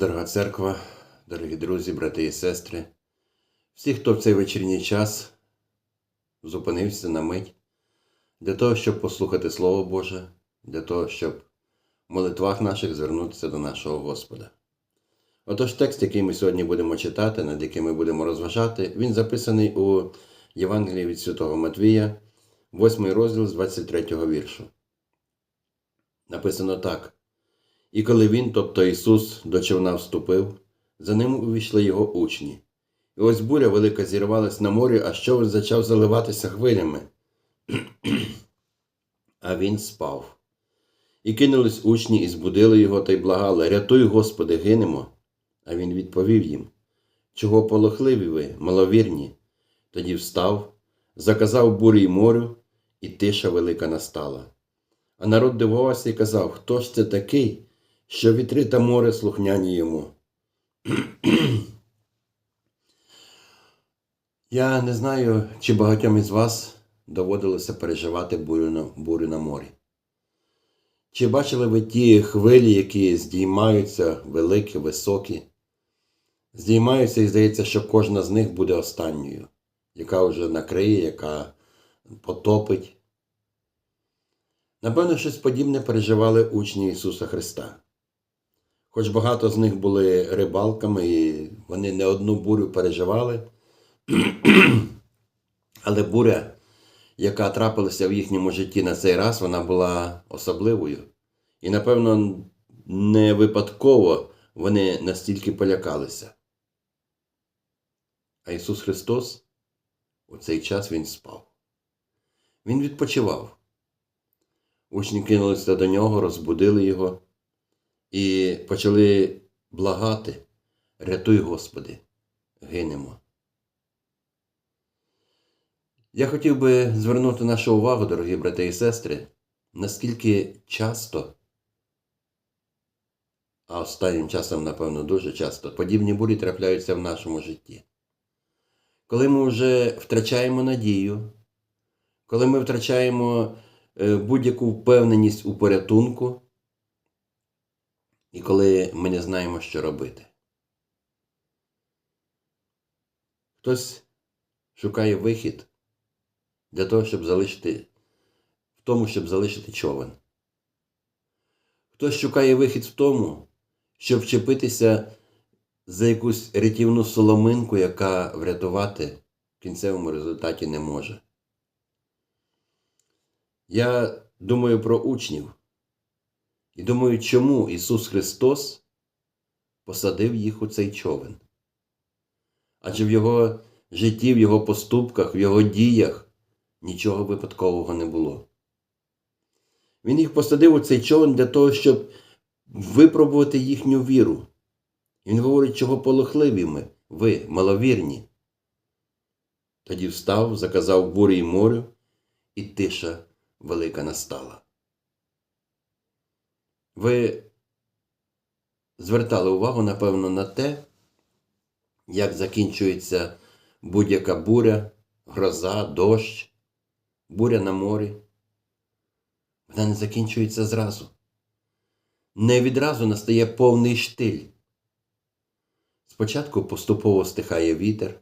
дорога церква, дорогі друзі, брати і сестри. Всі, хто в цей вечірній час зупинився на мить для того, щоб послухати Слово Боже, для того, щоб в молитвах наших звернутися до нашого Господа. Отож, текст, який ми сьогодні будемо читати, над яким ми будемо розважати, він записаний у Євангелії від Святого Матвія, 8 розділ з 23 віршу. Написано так. І коли він, тобто Ісус, до човна вступив, за ним увійшли його учні. І ось буря велика зірвалась на морі, а човен зачав заливатися хвилями. а він спав. І кинулись учні і збудили його та й благали Рятуй, Господи, гинемо. А він відповів їм Чого полохливі ви, маловірні? Тоді встав, заказав бурі й морю, і тиша велика настала. А народ дивувався і казав, хто ж це такий, що вітри та море слухняні йому. Я не знаю, чи багатьом із вас доводилося переживати бурю на, бурю на морі. Чи бачили ви ті хвилі, які здіймаються великі, високі, здіймаються і здається, що кожна з них буде останньою, яка вже накриє, яка потопить. Напевно, щось подібне переживали учні Ісуса Христа. Хоч багато з них були рибалками, і вони не одну бурю переживали, але буря, яка трапилася в їхньому житті на цей раз, вона була особливою. І, напевно, не випадково вони настільки полякалися. А Ісус Христос у цей час Він спав. Він відпочивав. Учні кинулися до нього, розбудили його і почали благати, рятуй, Господи, гинемо. Я хотів би звернути нашу увагу, дорогі брати і сестри, наскільки часто, а останнім часом, напевно, дуже часто, подібні бурі трапляються в нашому житті. Коли ми вже втрачаємо надію, коли ми втрачаємо е, будь-яку впевненість у порятунку, і коли ми не знаємо, що робити. Хтось шукає вихід для того, щоб залишити в тому, щоб залишити човен. Хтось шукає вихід в тому, щоб вчепитися за якусь рятівну соломинку, яка врятувати в кінцевому результаті не може. Я думаю про учнів. І думаю, чому Ісус Христос посадив їх у цей човен. Адже в Його житті, в Його поступках, в Його діях нічого випадкового не було. Він їх посадив у цей човен для того, щоб випробувати їхню віру. Він говорить, чого полохливі ми, ви, маловірні. Тоді встав, заказав бурі й морю, і тиша велика настала. Ви звертали увагу, напевно, на те, як закінчується будь-яка буря, гроза, дощ, буря на морі. Вона не закінчується зразу. Не відразу настає повний штиль. Спочатку поступово стихає вітер,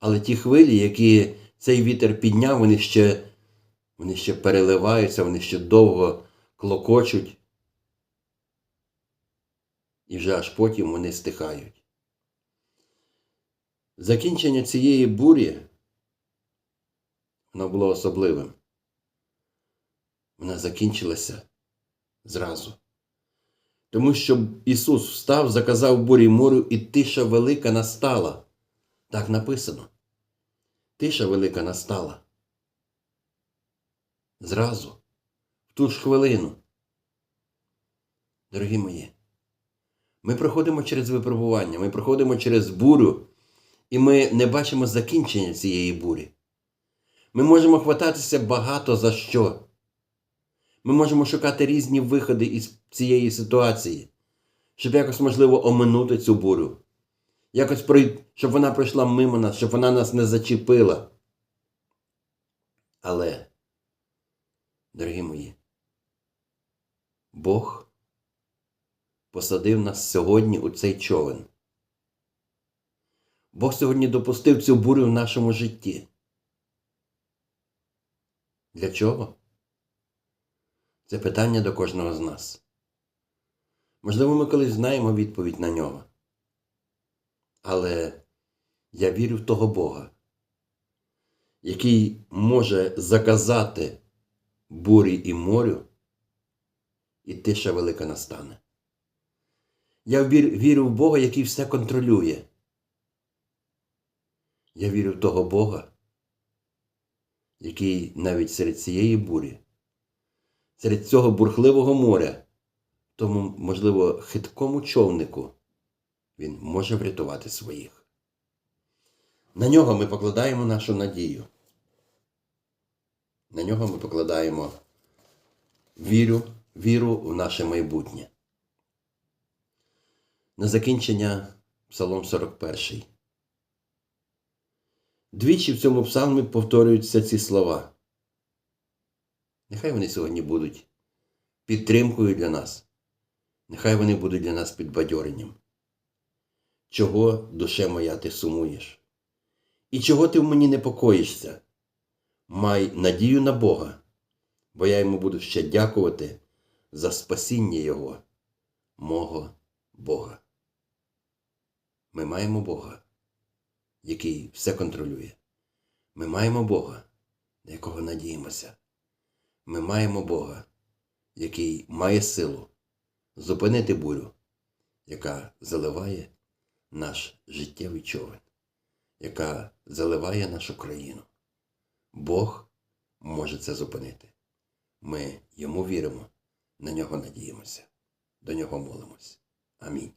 але ті хвилі, які цей вітер підняв, вони ще, вони ще переливаються, вони ще довго клокочуть, і вже аж потім вони стихають. Закінчення цієї бурі воно було особливим. Вона закінчилася зразу. Тому що Ісус встав, заказав бурі морю, і тиша велика настала. Так написано. Тиша велика настала. Зразу, ту ж хвилину. Дорогі мої, ми проходимо через випробування, ми проходимо через бурю, і ми не бачимо закінчення цієї бурі. Ми можемо хвататися багато за що. Ми можемо шукати різні виходи із цієї ситуації, щоб якось можливо оминути цю бурю, якось щоб вона пройшла мимо нас, щоб вона нас не зачепила. Але, дорогі мої, Бог посадив нас сьогодні у цей човен. Бог сьогодні допустив цю бурю в нашому житті. Для чого? Це питання до кожного з нас. Можливо, ми колись знаємо відповідь на нього. Але я вірю в того Бога, який може заказати бурі і морю, і тиша велика настане. Я вір- вірю в Бога, який все контролює. Я вірю в того Бога, який навіть серед цієї бурі серед цього бурхливого моря, тому, можливо, хиткому човнику він може врятувати своїх. На нього ми покладаємо нашу надію. На нього ми покладаємо віру, віру в наше майбутнє. На закінчення Псалом 41. Двічі в цьому псалмі повторюються ці слова. Нехай вони сьогодні будуть підтримкою для нас. Нехай вони будуть для нас підбадьоренням. Чого, душе моя, ти сумуєш? І чого ти в мені непокоїшся? Май надію на Бога, бо я йому буду ще дякувати за спасіння Його, мого Бога. Ми маємо Бога, який все контролює. Ми маємо Бога, на якого надіємося. Ми маємо Бога, який має силу зупинити бурю, яка заливає наш життєвий човен, яка заливає нашу країну. Бог може це зупинити. Ми йому віримо, на нього надіємося, до нього молимось. Амінь.